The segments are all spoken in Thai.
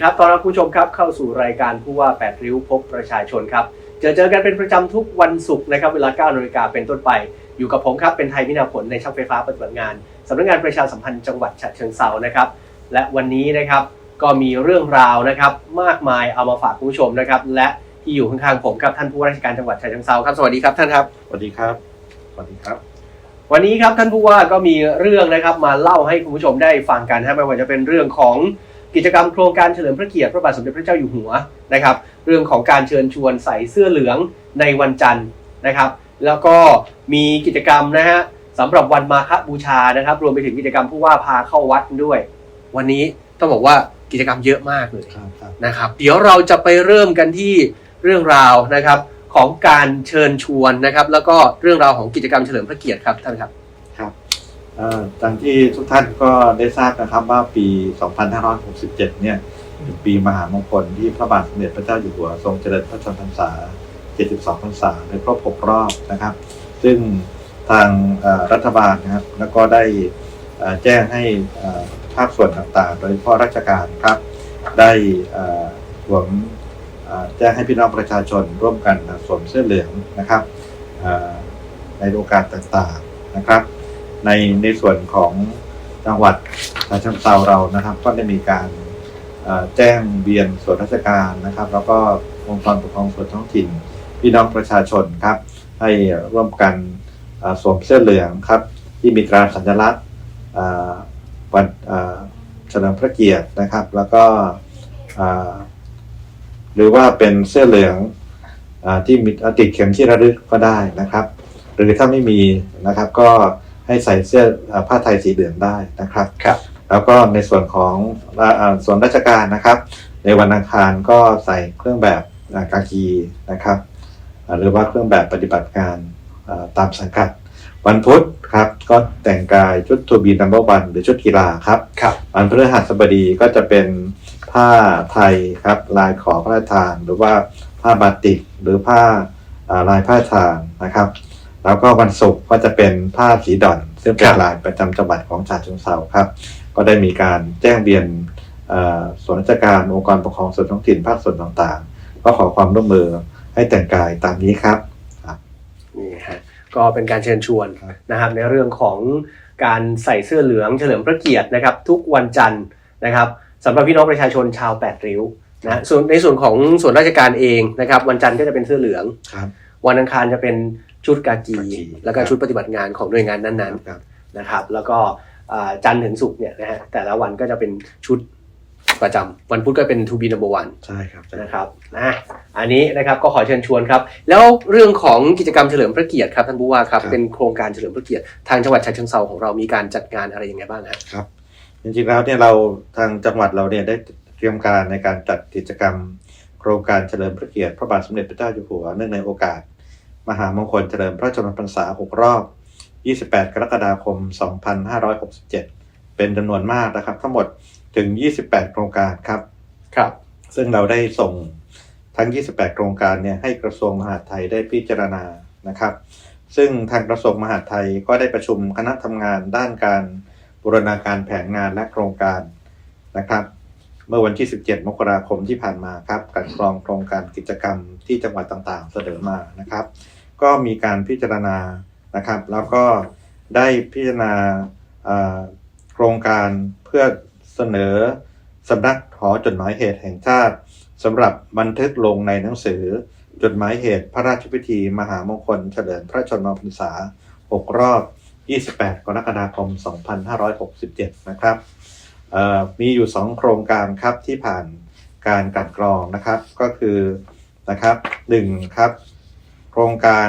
วัสดีครับต้อนรับผู้ชมครับเข้าสู่รายการผู้ว่า8ริ้วพบประชาชนครับเจอเจอกันเป็นประจำทุกวันศุกร์นะครับเวลา9นาฬิกาเป็นต้นไป อยู่กับผมครับเป็นไทยมินาผลในช่างไฟฟ้าปฏิบัติงานสำนักงานประชาสัมพันธ์จังหวัดฉะเชิงเซานะครับ และวันนี้นะครับก็มีเรื่องราวนะครับมากมายเอามาฝากคุณผู้ชมนะครับ และที่อยู่ข้างๆผมครับท่านผู้ว่าราชการจังหวัดฉะเชิงเซาครับสวัสดีครับท่านครับสวัสดีครับสวัสดีครับ วันนี้ครับท่านผู้ว่าก็มีเรื่องนะครับมาเล่าให้คุณผู้ชมได้ฟังกันนะไม่ว่าจะเป็นเรื่องของ กิจกรรมโครงการเฉลิมพระเกียรติพระบาทสมเด็จพระเจ้าอยู่หัวนะครับ เรื่องของการเชิญชวนใส่เสื้อเหลืองในวันจันทร์นะครับ แล้วก็มีกิจกรรมนะฮะสำหรับวันมาฆบูชานะครับ รวมไปถึงกิจกรรมผู้ว่าพาเข้าวัดด้วย วันนี้ต้องบอกว่ากิจกรรมเยอะมากเลยครับครับนะครับ เดี๋ยวเราจะไปเริ่มกันที่เรื่องราวนะครับของการเชิญชวนนะครับ แล้วก็เรื่องราวของกิจกรรมเฉลิมพระเกียรติครับท่านครับครับ ดังที่ทุกท่านก็ได้ทราบนะครับว่าปี 2567 เนี่ยเป็นปีมหามงคลที่พระบาทสมเด็จพระเจ้าอยู่หัวทรงเจริญพระชนมพรรษา 72 พรรษาในครบ 6 รอบนะครับ ซึ่งทางรัฐบาลนะครับแล้วก็ได้แจ้งให้ภาคส่วนต่างๆ โดยเฉพาะราชการครับ ได้เอ่อสวมเอ่อแจ้งให้พี่น้องประชาชนร่วมกันสวมเสื้อเหลืองนะครับในโอกาสต่างๆนะครับ ในในส่วนของจังหวัดฉะเชิงเซาเรานะครับ ก็ได้มีการแจ้งเบียนส่วนราชการนะครับ แล้วก็องค์กรปกครองส่วนท้องถิ่น พี่น้องประชาชนครับ ให้ร่วมกันสวมเสื้อเหลืองครับ ที่มีตราสัญลักษณ์วันเฉลิมพระเกียรตินะครับ แล้วก็หรือว่าเป็นเสื้อเหลืองอที่มีติดเข็มที่ระลึกก็ได้นะครับ หรือถ้าไม่มีนะครับก็ ให้ใส่เสื้อเอ่อผ้าไทยสีเหลืองได้นะครับครับ แล้วก็ในส่วนของเอ่อส่วนราชการนะครับ ในวันอังคารก็ใส่เครื่องแบบอ่ากากีนะครับอ่าหรือว่าเครื่องแบบปฏิบัติการอ่าตามสังกัด วันพุธครับก็แต่งกายชุดทูบีนัมเบอร์วันหรือชุดกีฬาครับครับวันพฤหัสบดีก็จะเป็นผ้าไทยครับลายขอพระราชทาน หรือว่าผ้าบาติกหรือผ้าอ่าลายผ้าทานนะครับ แล้วก็วันศุกร์ก็จะเป็นผ้าสีดอน ซึ่งเป็คนรับลายประจำจังหวัดของชาติเชิงเทราครับ ก็ได้มีการแจ้งเบียนเอ่อส่วนราชการองค์กรปกครองส่วนท้องถิ่นภาคส่วนต่างๆ ก็ขอความร่วมมือให้แต่งกายตามนี้ครับนี่ฮะก็เป็นการเชิญชวนครับนะครับในเรื่องของการใส่เสื้อเหลืองเฉลิมพระเกียรตินะครับ ทุกวันจันทร์นะครับสำหรับพี่น้องประชาชนชาวแปดริ้วนะส่วนในส่วนของส่วนราชการเองนะครับ วันจันทร์ก็จะเป็นเสื้อเหลืองครับวันอังคารจะเป็น ชุดกากี กากีแล้วก็ชุดปฏิบัติงานของหน่วยงานนั้นครับ ๆนะครับ แล้วก็อ่าจันทร์ถึงศุกร์เนี่ยนะฮะแต่ละวันก็จะเป็นชุดประจำวันพุธก็เป็น to be number one ใช่ครับใช่นะครับนะอันนี้นะครับก็ขอเชิญชวนครับ แล้วเรื่องของกิจกรรมเฉลิมพระเกียรติครับท่านผู้ว่าครับ เป็นโครงการเฉลิมพระเกียรติทางจังหวัดฉะเชิงเทราของเรามีการจัดงานอะไรยังไงบ้างฮะครับ จริงๆแล้วเนี่ยเราทางจังหวัดเราเนี่ยได้เตรียมการในการจัดกิจกรรม โครงการเฉลิมพระเกียรติพระบาทสมเด็จพระเจ้าอยู่หัวเนื่องในโอกาส มหามงคลเฉลิมพระชนมพรรษา 6 รอบ 28 กรกฎาคม 2567 เป็นจำนวนมากนะครับ ทั้งหมดถึง 28 โครงการครับครับ ซึ่งเราได้ส่งทั้ง 28 โครงการเนี่ยให้กระทรวงมหาดไทยได้พิจารณานะครับ ซึ่งทางกระทรวงมหาดไทยก็ได้ประชุมคณะทำงานด้านการบูรณาการแผนงานและโครงการนะครับ เมื่อวันที่ 17 มกราคมที่ผ่านมาครับการกรองโครงการกิจกรรมที่จังหวัดต่างๆ เสนอมานะครับ ก็มีการพิจารณานะครับ แล้วก็ได้พิจารณาโครงการเพื่อเสนอสำนักหอจดหมายเหตุแห่งชาติสำหรับบันทึกลงในหนังสือจดหมายเหตุพระราชพิธี มหามงคลเฉลิมพระชนมพรรษา 6 รอบ 28 กรกฎาคม 2567 นะครับ มีอยู่ 2 โครงการครับที่ผ่านการกลัดกรองนะครับก็คือนะครับ1ครับโครงการ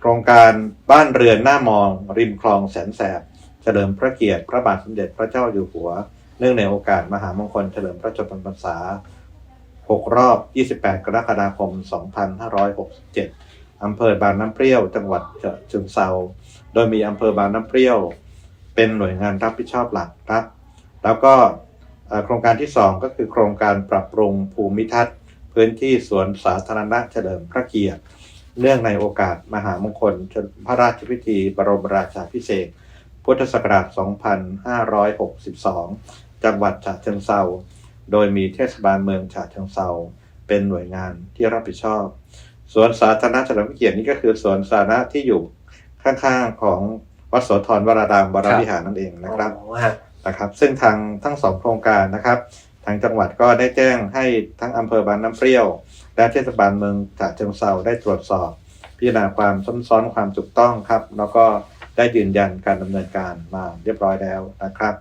โครงการบ้านเรือนหน้ามอง ริมคลองแสนแสบ เฉลิมพระเกียรติพระบาทสมเด็จพระเจ้าอยู่หัว เนื่องในโอกาสมหามงคลเฉลิมพระชนมพรรษา 6 รอบ 28 กรกฎาคม 2567 อำเภอบางน้ำเปรี้ยว จังหวัดฉะเชิงเซาโดยมีอำเภอบางน้ำเปรี้ยว เป็นหน่วยงานรับผิดชอบหลักครับ แล้วก็โครงการที่ 2 ก็คือโครงการปรับปรุงภูมิทัศน์ พื้นที่สวนสาธารณะเฉลิมพระเกียรติ เนื่องในโอกาสมหามงคลพระราชพิธีบรมราชาภิเศษ พุทธศักราช 2562 จังหวัดฉะเชิงเซาโดยมีเทศบาลเมืองฉะเชิงเซาเป็นหน่วยงานที่รับผิดชอบ สวนสาธารณะเฉลิมพระเกียรตินี่ก็คือสวนสาธารณะที่อยู่ข้างๆของ วัดโสธรวรารามวรวิหารนั่นเองนะครับอ๋อฮะนะครับ ซึ่งทางทั้งสองโครงการนะครับ ทางจังหวัดก็ได้แจ้งให้ทั้งอำเภอบางน้ำเปรี้ยว และเทศบาลเมืองฉะเชิงเซาได้ตรวจสอบ พิจารณาความซ้ำซ้อนความถูกต้องครับ แล้วก็ได้ยืนยันการดำเนินการมาเรียบร้อยแล้วนะครับ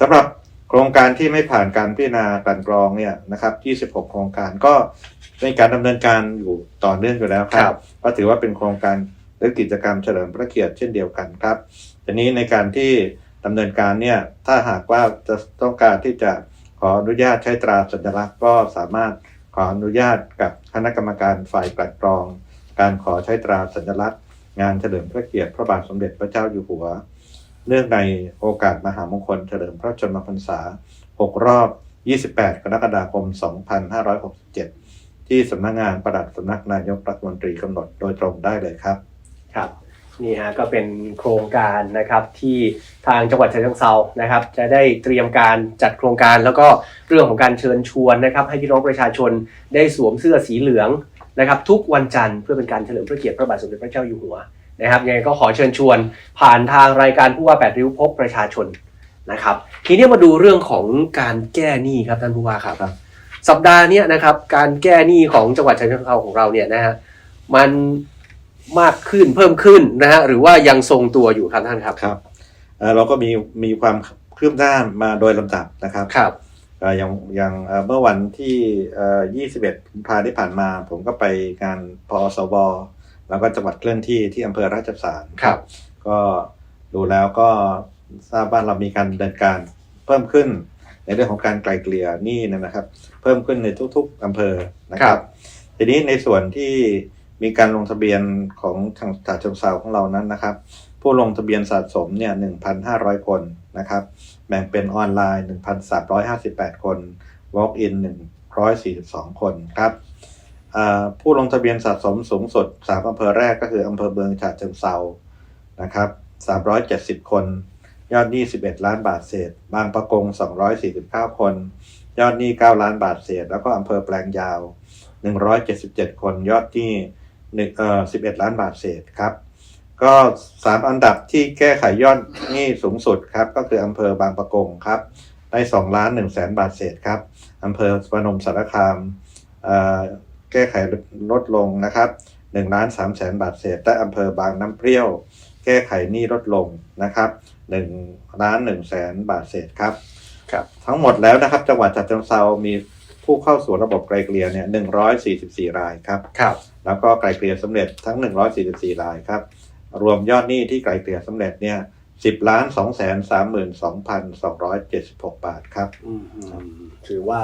สำหรับโครงการที่ไม่ผ่านการพิจารณากลันกรองเนี่ยนะครับ 26 โครงการก็มีการดำเนินการอยู่ต่อเนื่องอยู่แล้วคครัรับบก็ถือว่าเป็นโครงการ หรือกิจกรรมเฉลิมพระเกียรติเช่นเดียวกันครับทีนี้ในการที่ดำเนินการเนี่ยถ้าหากว่าจะต้องการที่จะขออนุญาตใช้ตราสัญลักษณ์ ก็สามารถขออนุญาตกับคณะกรรมการฝ่ายกลั่นกรอง การขอใช้ตราสัญลักษณ์ งานเฉลิมพระเกียรติพระบาทสมเด็จพระเจ้าอยู่หัว เนื่องในโอกาสมหามงคลเฉลิมพระชนมพรรษา 6 รอบ 28 กรกฎาคม 2567 ที่สำนักงานประดับสำนักนายกรัฐมนตรีกำหนดโดยตรงได้เลยครับ ครับนี่ฮะก็เป็นโครงการนะครับที่ทางจังหวัดฉะเชิงเซานะครับ จะได้เตรียมการจัดโครงการแล้วก็เรื่องของการเชิญชวนนะครับ ให้พี่น้องประชาชนได้สวมเสื้อสีเหลืองนะครับ ทุกวันจันทร์เพื่อเป็นการเฉลิมพระเกียรติพระบาทสมเด็จพระเจ้าอยู่หัวนะครับยังไงก็ขอเชิญชวนผ่านทางรายการผู้ว่าแปดริ้วพบประชาชนนะครับ ทีนี้มาดูเรื่องของการแก้หนี้ครับท่านผู้ว่าครับครับสัปดาห์นี้นะครับการแก้หนี้ของจังหวัดฉะเชิงเทราของเราเนี่ยนะฮะมัน มากขึ้นเพิ่มขึ้นนะฮะหรือว่ายังทรงตัวอยู่ครับท่านครับครับเอ่อเราก็มีมีความคืบหน้ามาโดยลำดับนะครับครับเอ่ออย่างอย่างเอ่อเมื่อวันที่เอ่อ21กุมภาที่ผ่านมา ผมก็ไปงานพอสวแล้วก็จังหวัดเคลื่อนที่ที่อำเภอราชสารครับ ก็ดูแล้วก็ทราบว่าเรามีการดำเนินการเพิ่มขึ้นในเรื่องของการไกลเกลี่ยหนี้นะครับ เพิ่มขึ้นในทุก ๆอำเภอนะคครัรับบทีนี้ในส่วนที่ มีการลงทะเบียนของทางฉะเชิงเซาของเรานั้นนะครับ ผู้ลงทะเบียนสะสมเนี่ย1,500 คนนะครับ แบ่งเป็นออนไลน์ 1,358 คน walk in 142 คนครับอ่าผู้ลงทะเบียนสะสมสูงสุด3อำเภอแรกก็คืออำเภอเมืองฉะเชิงเซานะครับ370 คน ยอดหนี้ 11 ล้านบาทเศษ บางประกง 249 คน ยอดหนี้ 9 ล้านบาทเศษ แล้วก็อำเภอแปลงยาว 177 คน ยอดหนี้ หนึ่งเอ่อ11ล้านบาทเศษครับ ก็สามอันดับที่แก้ไขยอดหนี้สูงสุดครับ ก็คืออำเภอบางปะกงครับ ได้2ล้าน1แสนบาทเศษครับอำเภอพนมสารคามเอ่อแก้ไขลดลงนะครับ1ล้าน3แสนบาทเศษและอำเภอบางน้ำเปรี้ยว แก้ไขหนี้ลดลงนะครับ1ล้าน1แสนบาทเศษครับครับ ทั้งหมดแล้วนะครับจังหวัดฉะเชิงเซามี ผู้เข้าสู่ระบบไกลเกลี่ยเนี่ย144 รายครับ ครับ แล้วก็ไกลเกลี่ยสำเร็จทั้ง 144 รายครับ รวมยอดหนี้ที่ไกลเกลี่ยสำเร็จเนี่ย10ล้าน2แสน32,276 บาทครับอืมถือว่า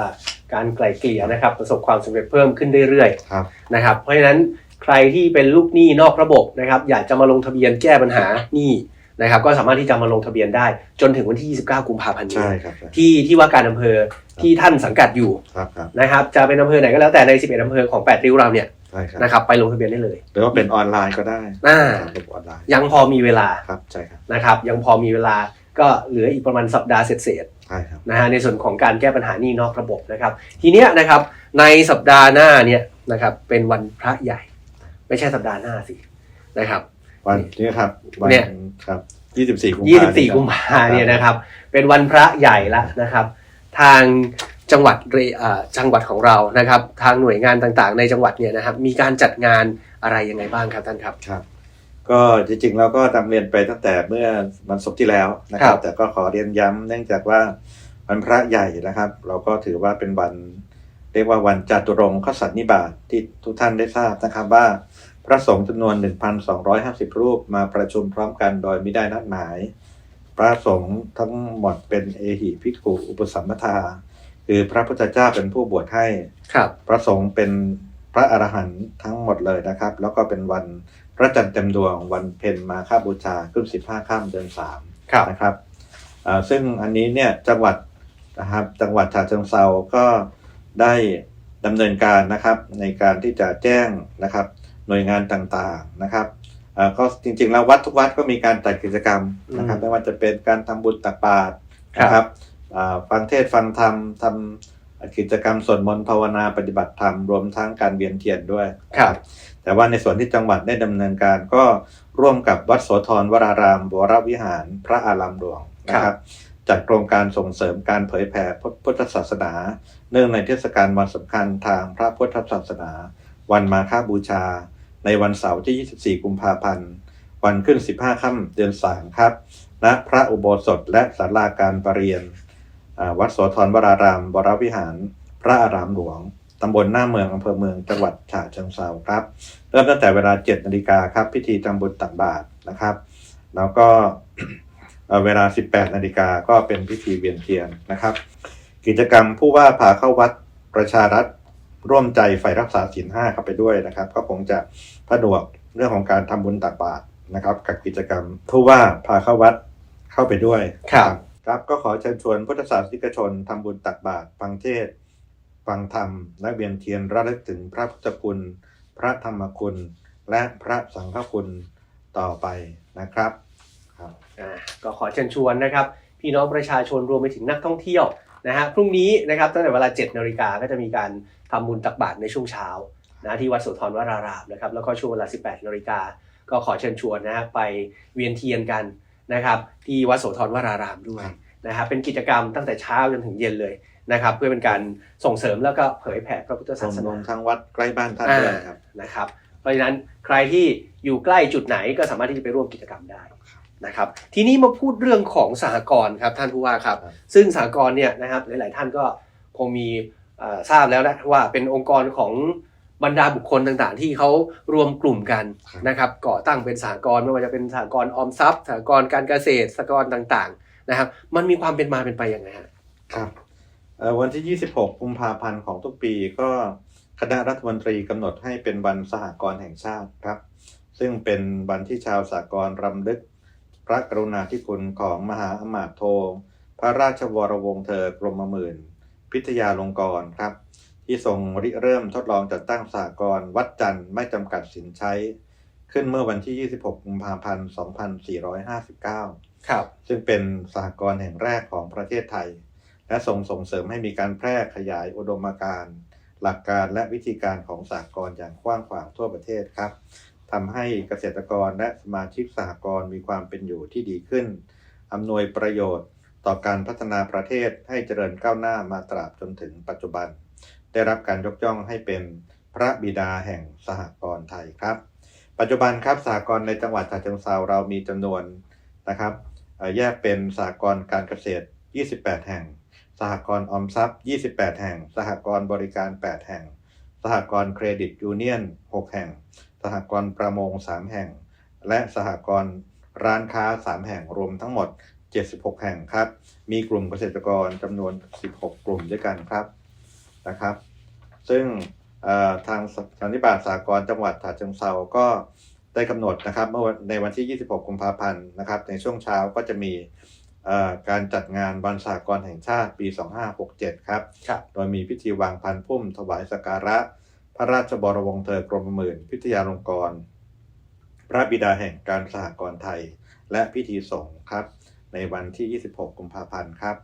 การไกล่เกลี่ยนะครับประสบความสำเร็จเพิ่มขึ้นเรื่อยครับๆนะครับ เพราะฉะนั้นใครที่เป็นลูกหนี้นอกระบบนะครับ อยากจะมาลงทะเบียนแก้ปัญหาหนี้ นะครับก็สามารถที่จะมาลงทะเบียนได้ จนถึงวันที่ 29 กุมภาพันธ์นี้ใช่ครับ ที่ที่ว่าการอำเภอที่ท่านสังกัดอยู่ครับครับนะครับจะเป็นอำเภอไหนก็แล้วแต่ใน 11อำเภอของ 8 ริ้วเราเนี่ยใช่ครับนะครับไปลงทะเบียนได้เลยหรือว่าเป็นออนไลน์ก็ได้อ่าระบบออนไลน์ยังพอมีเวลาครับใช่ครับนะครับยังพอมีเวลาก็เหลืออีกประมาณสัปดาห์เศษๆใช่ครับนะฮะในส่วนของการแก้ปัญหานี่นอกระบบนะครับ ทีเนี้ยนะครับในสัปดาห์หน้าเนี่ยนะครับเป็นวันพระใหญ่ ไม่ใช่สัปดาห์หน้าสินะครับ วันนี้ครับวันเนี่ย ครับ24กุมภาพันธ์24 กุมภาเนี่ยนะครับ เป็นวันพระใหญ่ละนะครับ ทางจังหวัดเรอ่าจังหวัดของเรานะครับ ทางหน่วยงานต่างๆ ในจังหวัดเนี่ยนะครับ มีการจัดงานอะไรยังไงบ้างครับท่านครับ ครับ ก็จริงๆเราก็นำเรียนไปตั้งแต่เมื่อวันศุกร์ที่แล้วนะคครัรับ บ แต่ก็ขอเรียนย้ำเนื่องจากว่าวันพระใหญ่นะครับ เราก็ถือว่าเป็นวัน เรียกว่าวันจาตุรงคสันนิบาตที่ทุกท่านได้ทราบนะครับว่า พระสงฆ์จำนวน 1,250 รูปมาประชุมพร้อมกันโดยไม่ได้นัดหมาย พระสงฆ์ทั้งหมดเป็นเอหิภิกขุอุปสัมปทา คือพระพุทธเจ้าเป็นผู้บวชให้ครับพระสงฆ์เป็นพระอรหันต์ทั้งหมดเลยนะครับ แล้วก็เป็นวันพระจันทร์เต็มดวงวันเพ็ญมาฆบูชาขึ้นสิบห้าค่ำเดือนสามครับนะครับอ่าซึ่งอันนี้เนี่ยจังหวัดนะครับจังหวัดฉะเชิงเซาก็ได้ดำเนินการนะครับในการที่จะแจ้งนะครับ หน่วยงานต่างๆนะครับอ่าก็จริงๆแล้ววัดทุกวัดก็มีการจัดกิจกรรมนะครับอืมไม่ว่าจะเป็นการทำบุญตักบาตรครับนะครับอ่าฟังเทศน์ฟังธรรมทำกิจกรรมสวดมนต์ภาวนาปฏิบัติธรรมรวมทั้งการเวียนเทียนด้วยครับ แต่ว่าในส่วนที่จังหวัดได้ดำเนินการก็ร่วมกับวัดโสธรวรารามวรวิหารพระอารามหลวงนะครับจัดโครงการส่งเสริมการเผยแผ่พุทธศาสนา เนื่องในเทศกาลวันสำคัญทางพระพุทธศาสนา วันมาฆบูชา ในวันเสาร์ที่ 24 กุมภาพันธ์ วันขึ้น 15 ค่ำเดือน 3 ครับ ณ พระอุโบสถและศาลาการประเรียน วัดโสธรวรารามวรวิหาร พระอารามหลวง ตำบลหน้าเมืองอำเภอเมือง จังหวัดฉะเชิงเทราครับ เริ่มตั้งแต่เวลา 7 นาฬิกาครับ พิธีทำบุญตักบาตรนะครับ แล้วก็เวลา 18 นาฬิกาก็เป็นพิธีเวียนเทียนนะครับ กิจกรรมผู้ว่าพาเข้าวัดประชารัฐ ร่วมใจไฟรักษาศีลห้าเข้าไปด้วยนะครับ ก็คงจะผนวกเรื่องของการทำบุญตักบาตรนะครับกับกิจกรรมผู้ว่าพาเข้าวัดเข้าไปด้วยครับครับก็ขอเชิญชวนพุทธศาสนิกชนทำบุญตักบาตรฟังเทศน์ฟังธรรมและเวียนเทียนระลึกถึงพระพุทธคุณ พระธรรมคุณ และพระสังฆคุณต่อไปนะครับครับอ่าก็ขอเชิญชวนนะครับ พี่น้องประชาชนรวมไปถึงนักท่องเที่ยว นะฮะพรุ่งนี้นะครับตั้งแต่เวลา7นาฬิกาก็จะมีการทำบุญตักบาตรในช่วงเช้านะที่วัดโสธรวรารามนะครับแล้วก็ช่วงเวลา 18นาฬิกาก็ขอเชิญชวนนะฮะไปเวียนเทียนกันนะครับที่วัดโสธรวรารามด้วยครับนะครับเป็นกิจกรรมตั้งแต่เช้าจนถึงเย็นเลยนะครับ เพื่อเป็นการส่งเสริมแล้วก็เผยแผ่พระพุทธรศาวมสรนาวมทั้งวัดใกล้บ้านท่านด้วยครับนะครับ เพราะฉะนั้นใครที่อยู่ใกล้จุดไหนก็สามารถที่จะไปร่วมกิจกรรมได้ นะครับทีนี้มาพูดเรื่องของสหกรณ์ครับท่านผู้ว่าครับครับซึ่งสหกรณ์เนี่ยนะครับหลาย ๆ ท่านก็คงมีเอ่อทราบแล้วนะว่าเป็นองค์กรของบรรดาบุคคลต่าง ๆ ที่เขารวมกลุ่มกันครับนะครับก่อตั้งเป็นสหกรณ์ไม่ว่าจะเป็นสหกรณ์ออมทรัพย์สหกรณ์การเกษตรสหกรณ์ต่าง ๆ นะครับ มันมีความเป็นมาเป็นไปยังไงฮะครับเอ่อวันที่ 26 กุมภาพันธ์ของทุกปีก็คณะรัฐมนตรีกำหนดให้เป็นวันสหกรณ์แห่งชาติครับ ซึ่งเป็นวันที่ชาวสากลรำลึก พระกรุณาธิคุณของมหาอมาตย์โท พระราชวรวงศ์เธอกรมหมื่น พิทยาลงกรณ์ครับ ที่ทรงริเริ่มทดลองจัดตั้งสหกรณ์วัดจันทร์ไม่จำกัดสินใช้ ขึ้นเมื่อวันที่ 26 กุมภาพันธ์ 2459 ครับ ซึ่งเป็นสหกรณ์แห่งแรกของประเทศไทย และส่งส่งเสริมให้มีการแพร่ขยายอุดมการณ์หลักการและวิธีการของสหกรณ์อย่างกว้างขวางทั่วประเทศครับ ทำให้เกษตรกรและสมาชิกสหกรณ์มีความเป็นอยู่ที่ดีขึ้น อำนวยประโยชน์ต่อการพัฒนาประเทศให้เจริญก้าวหน้ามาตราบจนถึงปัจจุบัน ได้รับการยกย่องให้เป็นพระบิดาแห่งสหกรณ์ไทยครับ ปัจจุบันครับสหกรณ์ในจังหวัดฉะเชิงเทราเรามีจำนวนนะครับแยกเป็นสหกรณ์การเกษตร 28 แห่ง สหกรณ์ออมทรัพย์ 28 แห่ง สหกรณ์บริการ 8 แห่ง สหกรณ์เครดิตยูเนียน 6 แห่ง หกรณ์ประมง 3 แห่ง และสหกรณ์ร้านค้า 3 แห่งรวมทั้งหมด 76 แห่งครับ มีกลุ่มเกษตรกรจำนวน 16 กลุ่มด้วยกันครับนะครับ ซึ่งเอ่อทางสันนิบาตสากลจังหวัดฉะเชิงเทราก็ได้กำหนดนะครับเมื่อวันในวันที่ 26 กุมภาพันธ์นะครับ ในช่วงเช้าก็จะมีเอ่อการจัดงานวันสากลแห่งชาติปี 2567 ครับครับโดยมีพิธีวางพันพุ่มถวายสักการะ พระราชบรวงศ์เธอกรมหมื่น พิทยาลงกรณ์พระบิดาแห่งการสหกรณ์ไทย และพิธีสงฆ์ครับ ในวันที่ 26 กุมภาพันธ์ครับ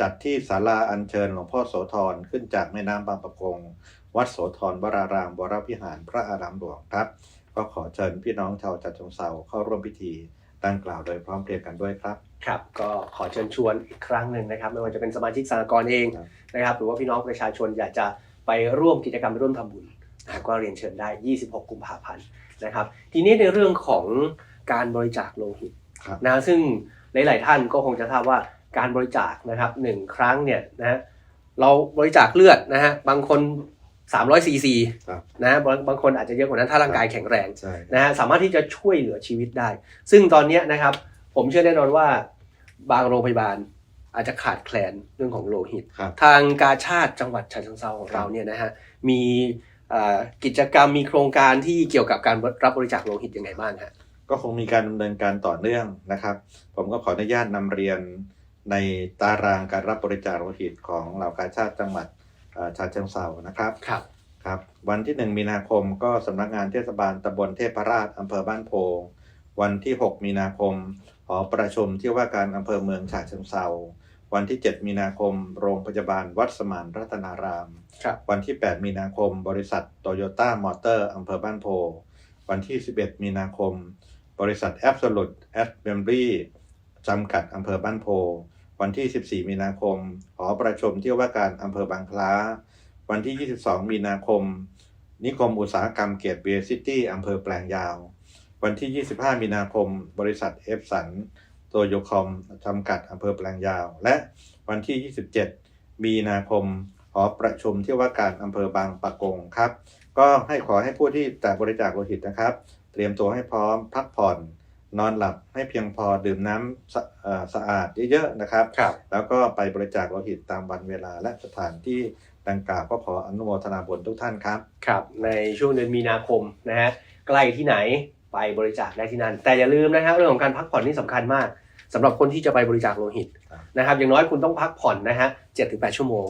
จัดที่ศาลาอัญเชิญหลวงพ่อโสธรขึ้นจากแม่น้ำบางประกง วัดโสธรวรารามวรวิหารพระอารามหลวงครับ ก็ขอเชิญพี่น้องชาวจัดจงเซาเข้าร่วมพิธีดังกล่าวโดยพร้อมเพรียงกันด้วยครับครับก็ขอเชิญชวนอีกครั้งหนึ่งนะครับ ไม่ว่าจะเป็นสมาชิกสหกรเองนะครับ หรือว่าพี่น้องประชาชนอยากจะ ไปร่วมกิจกรรมร่วมทำบุญนะก็เรียนเชิญได้ 26 กุมภาพันธ์นะครับ ทีนี้ในเรื่องของการบริจาคโลหิตครับนะซึ่งหลาย ๆ ท่านก็คงจะทราบว่าการบริจาคนะครับหนึ่งครั้งเนี่ยนะฮะเราบริจาคเลือดนะฮะบางคน300ซีซีครับนะฮะบางบางคนอาจจะเยอะกว่านั้นถ้าร่างกายแข็งแรงใช่นะฮะสามารถที่จะช่วยเหลือชีวิตได้ ซึ่งตอนเนี้ยนะครับผมเชื่อแน่นอนว่าบางโรงพยาบาล อาจจะขาดแคลนเรื่องของโลหิต ครับ ทางกาชาติจังหวัดฉะเชิงเทราของเราเนี่ยนะฮะมีเอ่อกิจกรรมมีโครงการที่เกี่ยวกับการรับบริจาคโลหิตยังไงบ้างฮะ ก็คงมีการดำเนินการต่อเนื่องนะครับ ผมก็ขออนุญาตนำเรียนในตารางการรับบริจาคโลหิตของเหล่ากาชาติจังหวัดเอ่อฉะเชิงเทรานะครับ ครับ ครับวันที่ 1 มีนาคมก็สำนักงานเทศบาลตำบลเทพราชอำเภอบ้านโพวันที่ 6 มีนาคมหอประชุมที่ว่าการอำเภอเมืองฉะเชิงเซา วันที่ 7 มีนาคม โรงพยาบาลวัดสมานรัตนารามครับวันที่ 8 มีนาคม บริษัทโตโยต้ามอเตอร์อำเภอบ้านโพ วันที่ 11 มีนาคม บริษัท Absolute Assembly จำกัดอำเภอบ้านโพ วันที่ 14 มีนาคม หอประชุมที่ว่าการอำเภอบางคล้า วันที่ 22 มีนาคม นิคมอุตสาหกรรมเกียรติเบียร์ซิตี้อำเภอแปลงยาว วันที่ 25 มีนาคม บริษัทเอฟสัน โตโยคอมจำกัดอำเภอแปลงยาว และวันที่ 27 มีนาคมหอประชุมที่ว่าการอำเภอบางปะกงครับ ก็ให้ขอให้ผู้ที่จะบริจาคโลหิตนะครับ เตรียมตัวให้พร้อมพักผ่อน นอนหลับให้เพียงพอดื่มน้ำสะเอ่อสะอาดเยอะๆนะครับครับแล้วก็ไปบริจาคโลหิตตามวันเวลาและสถานที่ดังกล่าวก็ขออนุโมทนาบุญทุกท่านครับ ครับ ในช่วงเดือนมีนาคมนะฮะใกล้ที่ไหนไปบริจาคได้ที่นั่น แต่อย่าลืมนะครับเรื่องของการพักผ่อนนี่สำคัญมาก สำหรับคนที่จะไปบริจาคโลหิตครับนะครับอย่างน้อยคุณต้องพักผ่อนนะฮะเจ็ดถึงแปดชั่วโมง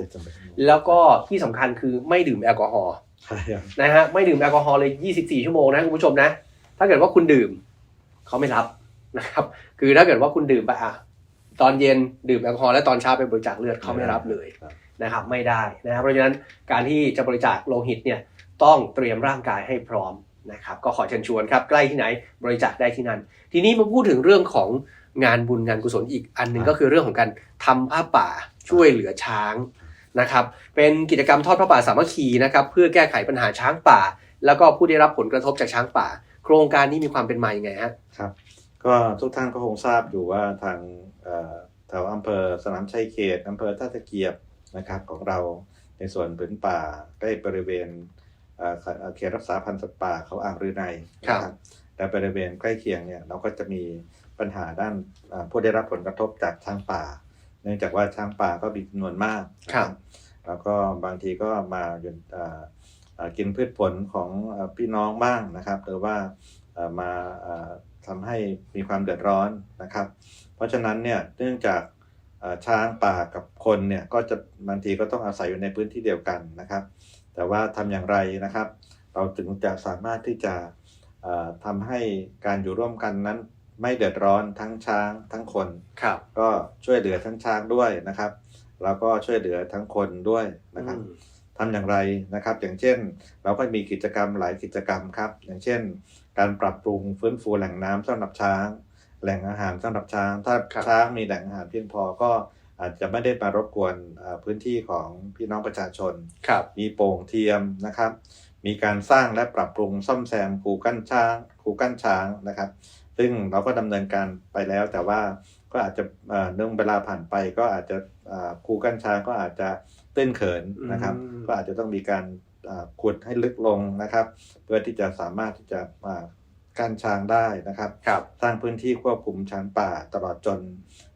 แล้วก็ที่สำคัญคือไม่ดื่มแอลกอฮอล์ใช่ครับนะฮะไม่ดื่มแอลกอฮอล์เลย 24 ชั่วโมงนะคุณผู้ชมนะ ถ้าเกิดว่าคุณดื่มเขาไม่รับนะครับ คือถ้าเกิดว่าคุณดื่มไปอะตอนเย็นดื่มแอลกอฮอล์และตอนเช้าไปบริจาคเลือดเขาไม่รับเลยครับนะครับ ไม่ได้นะครับเพราะฉะนั้นการที่จะบริจาคโลหิตเนี่ยต้องเตรียมร่างกายให้พร้อมนะครับ ก็ขอเชิญชวนครับ ใกล้ที่ไหนบริจาคได้ที่นั่น ทีนี้มาพูดถึงเรื่องของ งานบุญงานกุศลอีกอันหนึ่งก็คือเรื่องของการทำผ้าป่าช่วยเหลือช้างนะครับเป็นกิจกรรมทอดผ้าป่าสามัคคีนะครับเพื่อแก้ไขปัญหาช้างป่า แล้วก็ผู้ได้รับผลกระทบจากช้างป่า โครงการนี้มีความเป็นมาอย่างไงฮะครับก็ทุกท่านก็คงทราบอยู่ว่าทางเอ่อแถวอำเภอสนามชัยเขตอำเภอท่าตะเกียบนะครับของเราในส่วนผืนป่าใกล้บริเวณเอ่อเอ่อเขตรักษาพันธุ์สัตว์ป่าเขาอ่างรืนัยนะครับและบริเวณใกล้เคียงเนี่ยเราก็จะมี ปัญหาด้านเอ่อผู้ได้รับผลกระทบจากช้างป่า เนื่องจากว่าช้างป่าก็มีจำนวนมากนะครับแล้วก็บางทีก็มาอยู่เอ่อเอ่อกินพืชผลของเอ่อพี่น้องบ้างนะครับ หรือว่าเอ่อมาเอ่อทำให้มีความเดือดร้อนนะครับ เพราะฉะนั้นเนี่ยเนื่องจากเอ่อช้างป่ากับคนเนี่ยก็จะบางทีก็ต้องอาศัยอยู่ในพื้นที่เดียวกันนะครับ แต่ว่าทำอย่างไรนะครับ เราถึงจะสามารถที่จะเอ่อทำให้การอยู่ร่วมกันนั้น ไม่เดือดร้อนทั้งช้างทั้งคนครับ ก็ช่วยเหลือทั้งช้างด้วยนะครับ แล้วก็ช่วยเหลือทั้งคนด้วยนะครับอืมทำอย่างไรนะครับ อย่างเช่น เราก็มีกิจกรรมหลายกิจกรรมครับ อย่างเช่น การปรับปรุงฟื้นฟูแหล่งน้ำสำหรับช้าง แหล่งอาหารสำหรับช้าง ถ้าครับช้างมีแหล่งอาหารเพียงพอก็อาจจะไม่ได้มารบกวนเอ่อพื้นที่ของพี่น้องประชาชนครับมีโป่งเทียมนะครับ มีการสร้างและปรับปรุงซ่อมแซมคูกั้นช้างคูกั้นช้างนะครับ ซึ่งเราก็ดำเนินการไปแล้ว แต่ว่าก็อาจจะเอ่อเนื่องเวลาผ่านไป ก็อาจจะเอ่อคูกั้นช้างก็อาจจะตื้นเขินนะครับอืมก็อาจจะต้องมีการเอ่อขุดให้ลึกลงนะครับ เพื่อที่จะสามารถที่จะมากั้นช้างได้นะครับครับสร้างพื้นที่ควบคุมช้างป่าตลอดจน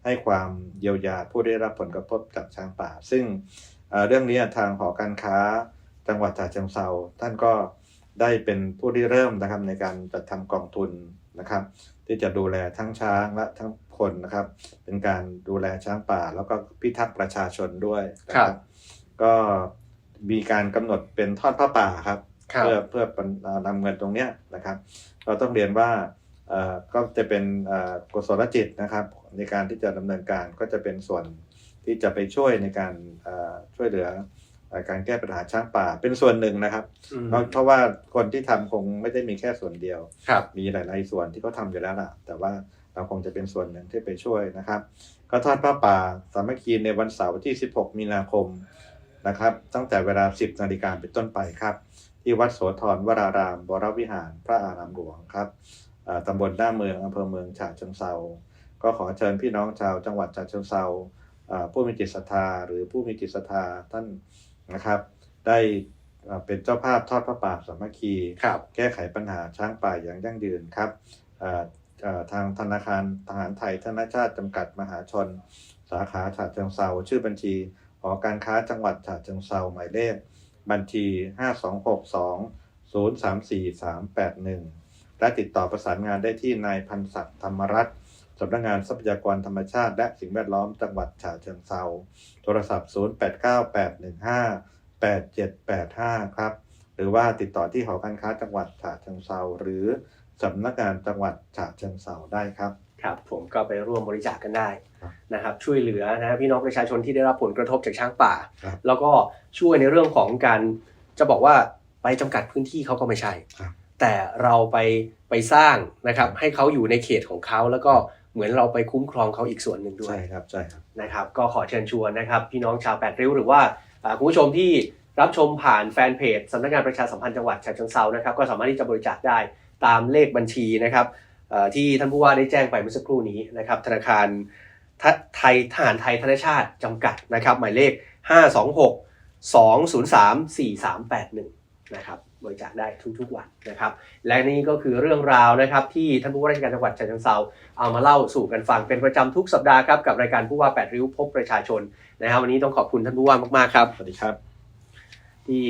ให้ความเยียวยาผู้ได้รับผลกระทบจากช้างป่า ซึ่งเอ่อเรื่องนี้ทางหอการค้าจังหวัดฉะเชิงเซาท่านก็ได้เป็นผู้ที่เริ่มนะครับในการจัดทำกองทุน นะครับ ที่จะดูแลทั้งช้างและทั้งคนนะครับ เป็นการดูแลช้างป่า แล้วก็พิทักษ์ประชาชนด้วยนะคครัรับบก็มีการกำหนดเป็นทอดผ้าป่าครับครับเพื่อเพื่อปนอ่านำเงินตรงเนี้ยนะครับ เราต้องเรียนว่าเอ่อก็จะเป็นเอ่อกุศลจิตนะครับ ในการที่จะดำเนินการก็จะเป็นส่วนที่จะไปช่วยในการเอ่อช่วยเหลือเอ่อ การแก้ปัญหาช้างป่าเป็นส่วนหนึ่งนะครับอืมเพราะเพราะว่าคนที่ทำคงไม่ได้มีแค่ส่วนเดียวครับมีหลาย ๆ ส่วนที่เขาทำอยู่แล้วล่ะ แต่ว่าเราคงจะเป็นส่วนหนึ่งที่ไปช่วยนะครับก็ทอดผ้าป่าสามัคคีในวันเสาร์ที่ 16 มีนาคมนะครับ ตั้งแต่เวลา 10 นาฬิกาเป็นต้นไปครับ ที่วัดโสธรวราราม วรวิหาร พระอารามหลวงครับอ่าตำบลหน้าเมืองอำเภอเมืองฉะเชิงเซาก็ขอเชิญพี่น้องชาวจังหวัดฉะเชิงเซาอ่าผู้มีจิตศรัทธาหรือผู้มีจิตศรัทธาท่าน นะครับ ได้อ่าเป็นเจ้าภาพทอดพระป่าสามัคคีครับแก้ไขปัญหาช้างป่าอย่างยั่งยืนครับเอ่อเอ่อทางธนาคารทหารไทยธนชาติจำกัดมหาชน สาขาฉะเชิงเซาชื่อบัญชีหอการค้าจังหวัดฉะเชิงเซาหมายเลข บัญชี 5262 034381 และติดต่อประสานงานได้ที่นายพันศักดิ์ธรรมรัตน์ สำนักงานทรัพยากรธรรมชาติ และสิ่งแวดล้อมจังหวัดฉะเชิงเซาโทรศัพท์ 0898158785 ครับ หรือว่าติดต่อที่หอการค้าจังหวัดฉะเชิงเซาหรือสำนักงานจังหวัดฉะเชิงเซาได้ครับครับผมก็ไปร่วมบริจาคกันได้ครับนะครับช่วยเหลือนะพี่น้องประชาชนที่ได้รับผลกระทบจากช้างป่าครับแล้วก็ช่วยในเรื่องของการจะบอกว่าไปจำกัดพื้นที่เขาก็ไม่ใช่ครับแต่เราไปไปสร้างนะครับให้เขาอยู่ในเขตของเขาแล้วก็ เหมือนเราไปคุ้มครองเขาอีกส่วนหนึ่งด้วยใช่ครับใช่ครับนะครับ ก็ขอเชิญชวนนะครับ พี่น้องชาวแปดริ้วหรือว่าอ่าคุณผู้ชมที่รับชมผ่านแฟนเพจสำนักงานประชาสัมพันธ์จังหวัดฉะเชิงเซานะครับก็สามารถที่จะบริจาคได้ตามเลขบัญชีนะครับเอ่อที่ท่านผู้ว่าได้แจ้งไปเมื่อสักครู่นี้นะครับธนาคารทะไทยทหารไทยธนชาติจำกัดนะครับหมายเลข 526 203 4381 นะครับ บริจาคได้ทุกๆวันนะครับ และนี่ก็คือเรื่องราวนะครับ ที่ท่านผู้ว่าราชการจังหวัดฉะเชิงเซาเอามาเล่าสู่กันฟังเป็นประจำทุกสัปดาห์ครับกับรายการผู้ว่าแปดริ้วพบประชาชนนะครับวันนี้ต้องขอบคุณท่านผู้ว่ามากๆครับสวัสดีครับ ที่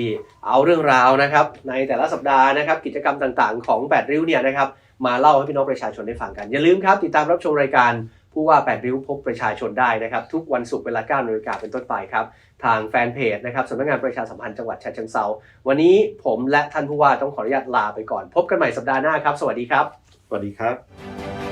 เอาเรื่องราวนะครับ ในแต่ละสัปดาห์นะครับ กิจกรรมต่างๆ ของแปดริ้วเนี่ยนะครับมาเล่าให้พี่น้องประชาชนได้ฟังกัน อย่าลืมครับ ติดตามรับชมรายการผู้ว่าแปดริ้วพบประชาชนได้นะครับ ทุกวันศุกร์เวลา9นาฬิกาเป็นต้นไปครับ ทางแฟนเพจนะครับสำนักงานประชาสัมพันธ์จังหวัดฉะเชิงเซาวันนี้ผมและท่านผู้ว่าต้องขออนุญาตลาไปก่อน พบกันใหม่สัปดาห์หน้าครับ สวัสดีครับ สวัสดีครับ